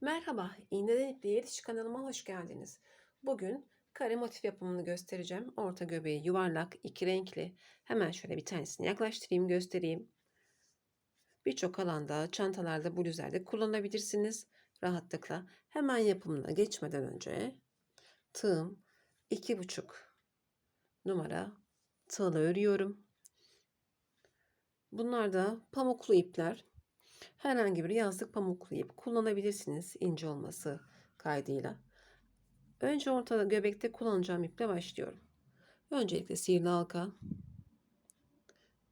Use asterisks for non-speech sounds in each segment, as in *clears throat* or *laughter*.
Merhaba, İğneden İpliğe Yetiş kanalıma hoş geldiniz. Bugün kare motif yapımını göstereceğim. Orta göbeği yuvarlak, iki renkli. Hemen şöyle bir tanesini yaklaştırayım, göstereyim. Birçok alanda, çantalarda, bluzlarda kullanabilirsiniz rahatlıkla. Hemen yapımına geçmeden önce tığım iki buçuk numara tığla örüyorum. Bunlar da pamuklu ipler. Herhangi bir yazlık pamuklu ip kullanabilirsiniz ince olması kaydıyla. Önce ortada göbekte kullanacağım iple başlıyorum. Öncelikle sihirli halka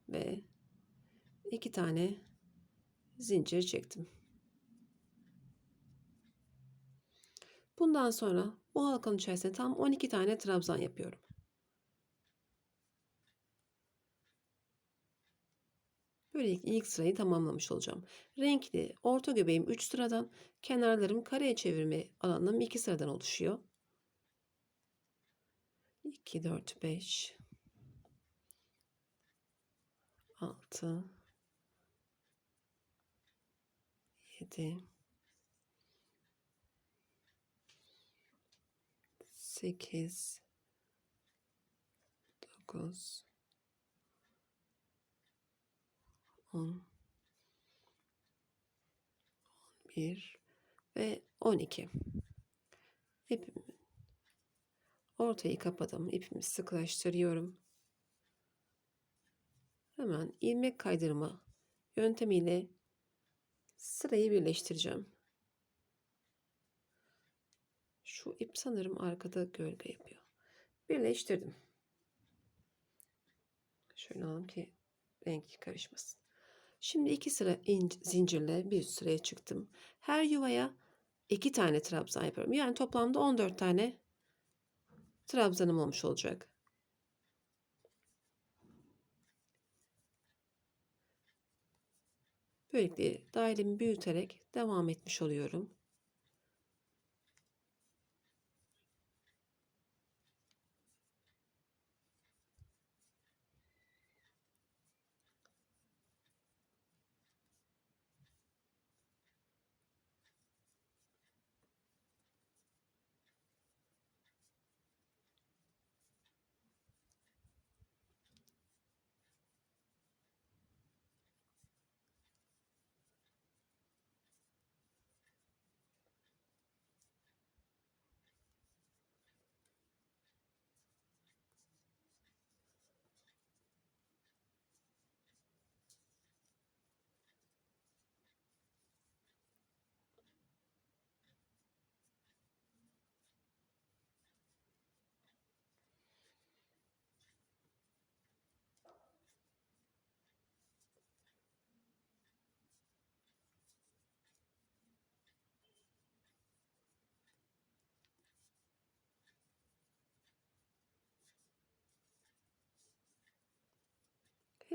ve iki tane zincir çektim. Bundan sonra bu halkanın içerisine tam 12 tane trabzan yapıyorum. Böylelikle ilk sırayı tamamlamış olacağım. Renkli orta göbeğim 3 sıradan, kenarlarım kareye çevirme alanım 2 sıradan oluşuyor. 2, 4, 5, 6, 7, 8, 9, 10, 11 ve 12. İpimi ortayı kapadım. İpimi sıkılaştırıyorum. Hemen ilmek kaydırma yöntemiyle sırayı birleştireceğim. Şu ip sanırım arkada gölge yapıyor. Birleştirdim. Şöyle alalım ki renk karışmasın. Şimdi iki sıra zincirle bir sıraya çıktım. Her yuvaya iki tane trabzan yapıyorum. Yani toplamda 14 tane trabzanım olmuş olacak. Böylelikle dairemi büyüterek devam etmiş oluyorum.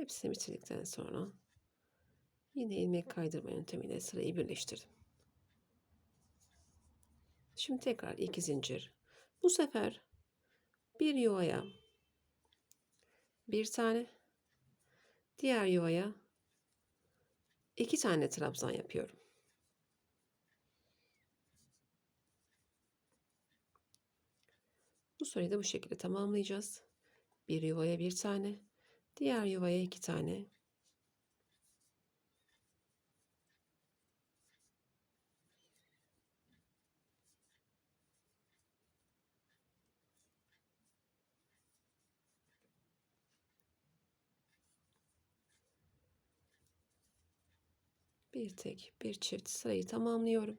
Hepsini bitirdikten sonra yine ilmek kaydırma yöntemiyle sırayı birleştirdim. Şimdi tekrar iki zincir. Bu sefer bir yuvaya bir tane, diğer yuvaya iki tane trabzan yapıyorum. Bu sırayı da bu şekilde tamamlayacağız. Bir yuvaya bir tane, Diğer yuvaya iki tane. Bir tek bir çift sırayı tamamlıyorum.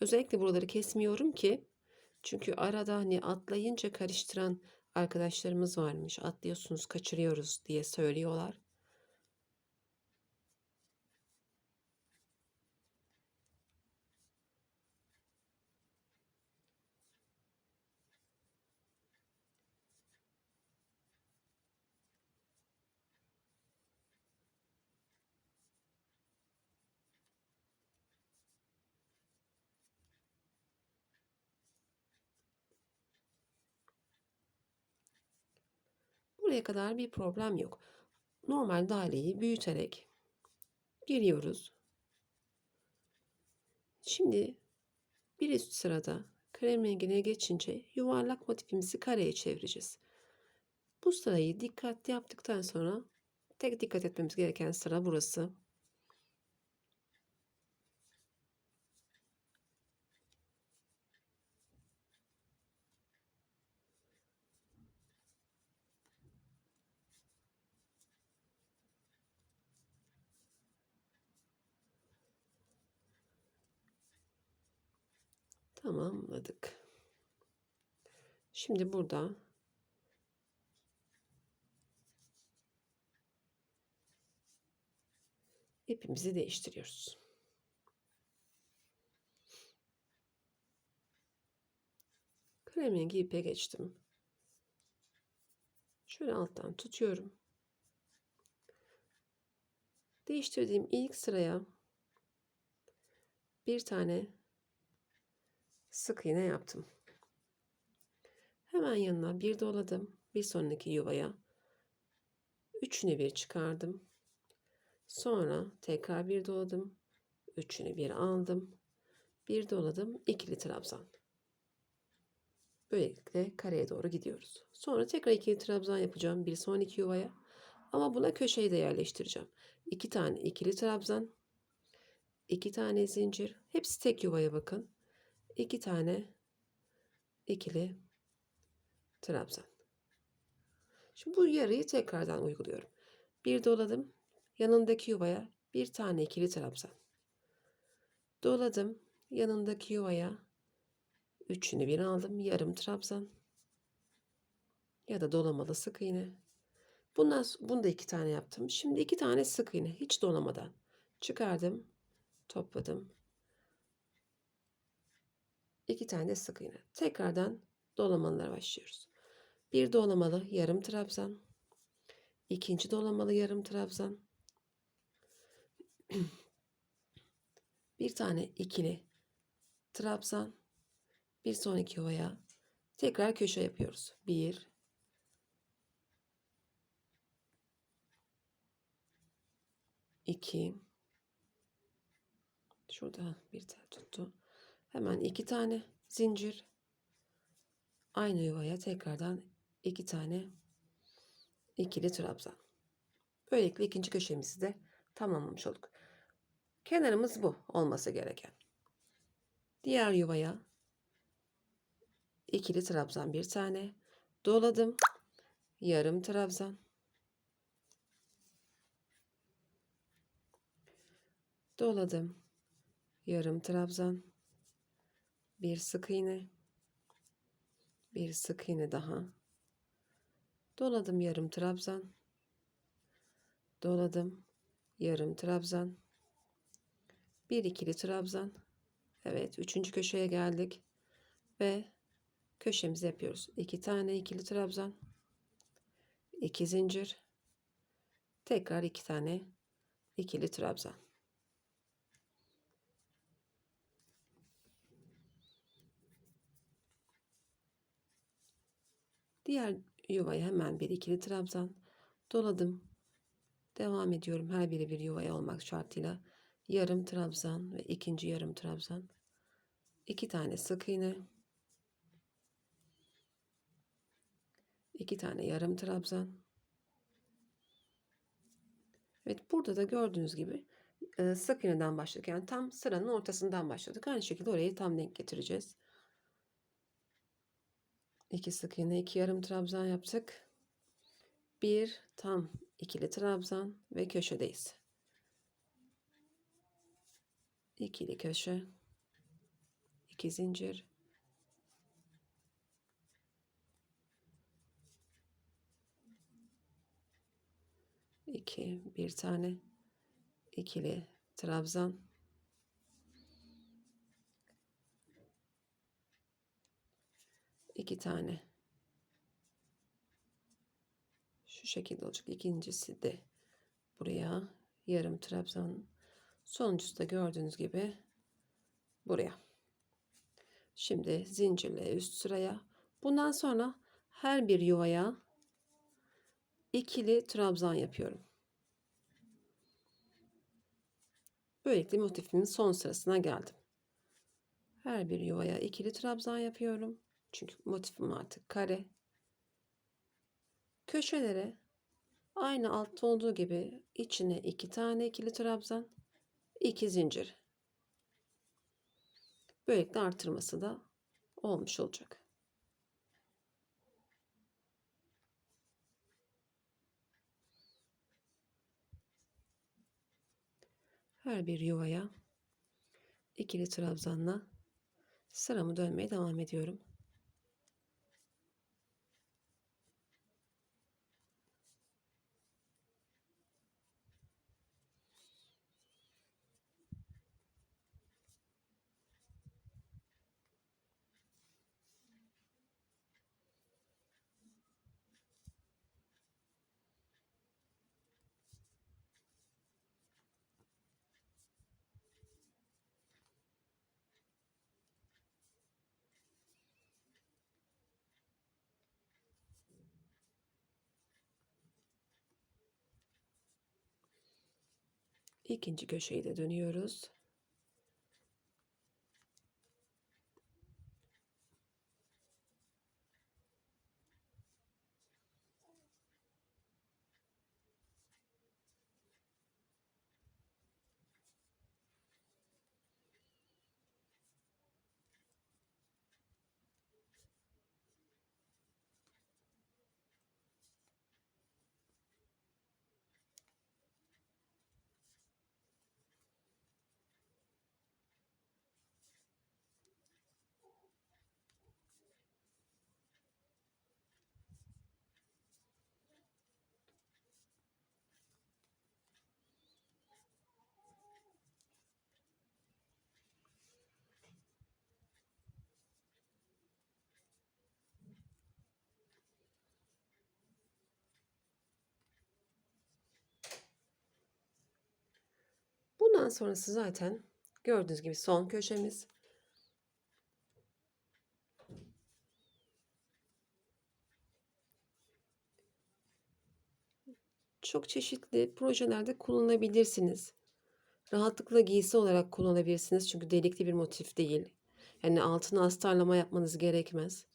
Özellikle buraları kesmiyorum ki çünkü arada hani atlayınca karıştıran arkadaşlarımız varmış. Atlıyorsunuz, kaçırıyoruz diye söylüyorlar. Buraya kadar bir problem yok. Normal daireyi büyüterek giriyoruz. Şimdi bir üst sırada krem rengine geçince yuvarlak motifimizi kareye çevireceğiz. Bu sırayı dikkatli yaptıktan sonra tek dikkat etmemiz gereken sıra burası. Tamamladık. Şimdi burada ipimizi değiştiriyoruz. Krem rengi ipe geçtim. Şöyle alttan tutuyorum. Değiştirdiğim ilk sıraya bir tane sık iğne yaptım. Hemen yanına bir doladım. Bir sonraki yuvaya üçünü bir çıkardım. Sonra tekrar bir doladım. Üçünü bir aldım. Bir doladım. ikili trabzan. Böylelikle kareye doğru gidiyoruz. Sonra tekrar ikili trabzan yapacağım bir sonraki yuvaya. Ama buna köşeyi de yerleştireceğim. İki tane ikili trabzan. iki tane zincir. Hepsi tek yuvaya bakın. İki tane ikili trabzan. Şimdi bu yarıyı tekrardan uyguluyorum. Bir doladım. Yanındaki yuvaya bir tane ikili trabzan. Doladım. Yanındaki yuvaya üçünü bir aldım. Yarım trabzan. Ya da dolamalı sık iğne. Bundan bunu da iki tane yaptım. Şimdi iki tane sık iğne hiç dolamadan çıkardım. Topladım. İki tane de sık iğne. Tekrardan dolamalılara başlıyoruz. Bir dolamalı yarım trabzan. ikinci dolamalı yarım trabzan. *clears throat* bir tane ikili trabzan. Bir sonraki yuvaya tekrar köşe yapıyoruz. Bir, iki, şurada bir tane tuttu. Hemen iki tane zincir. Aynı yuvaya tekrardan iki tane ikili trabzan. Böylelikle ikinci köşemizi de tamamlamış olduk. Kenarımız bu olması gereken. Diğer yuvaya ikili trabzan bir tane doladım. Yarım trabzan. Doladım. Yarım trabzan. Bir sık iğne. Bir sık iğne daha. Doladım yarım trabzan. Doladım yarım trabzan. Bir ikili trabzan. Evet, üçüncü köşeye geldik ve köşemizi yapıyoruz. İki tane ikili trabzan. iki zincir. Tekrar iki tane ikili trabzan. Diğer yuvaya hemen bir ikili trabzan doladım. Devam ediyorum her biri bir yuvaya olmak şartıyla. Yarım trabzan ve ikinci yarım trabzan. iki tane sık iğne. iki tane yarım trabzan. Evet burada da gördüğünüz gibi e, sık iğneden başladık. Yani tam sıranın ortasından başladık. Aynı şekilde orayı tam denk getireceğiz. 2 sık iğne 2 yarım trabzan yaptık. Bir tam ikili trabzan ve köşedeyiz. İkili köşe. iki zincir. iki bir tane ikili trabzan iki tane. Şu şekilde olacak. İkincisi de buraya. Yarım trabzan. Sonuncusu da gördüğünüz gibi buraya. Şimdi zincirle üst sıraya. Bundan sonra her bir yuvaya ikili trabzan yapıyorum. Böylelikle motifimin son sırasına geldim. Her bir yuvaya ikili trabzan yapıyorum. Çünkü motifim artık kare. Köşelere aynı altta olduğu gibi içine iki tane ikili trabzan, iki zincir. Böylelikle artırması da olmuş olacak. Her bir yuvaya ikili trabzanla sıramı dönmeye devam ediyorum. İkinci köşeyi de dönüyoruz. Bundan sonrası zaten gördüğünüz gibi son köşemiz. Çok çeşitli projelerde kullanabilirsiniz. Rahatlıkla giysi olarak kullanabilirsiniz çünkü delikli bir motif değil. Yani altına astarlama yapmanız gerekmez.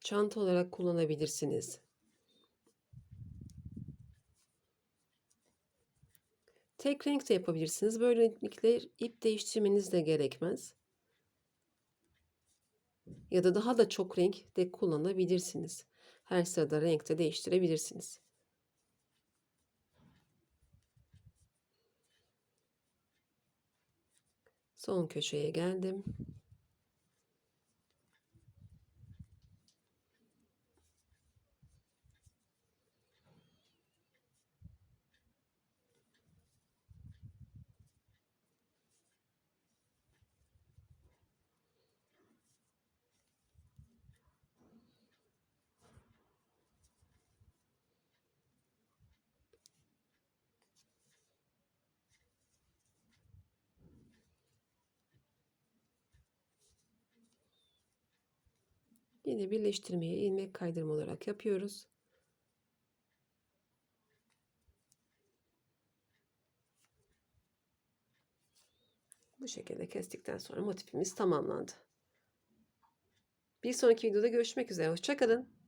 Çanta olarak kullanabilirsiniz. Tek renk de yapabilirsiniz. Böylelikle ip değiştirmeniz de gerekmez. Ya da daha da çok renk de kullanabilirsiniz. Her sırada renk de değiştirebilirsiniz. Son köşeye geldim. Yine birleştirmeyi ilmek kaydırma olarak yapıyoruz. Bu şekilde kestikten sonra motifimiz tamamlandı. Bir sonraki videoda görüşmek üzere. Hoşçakalın.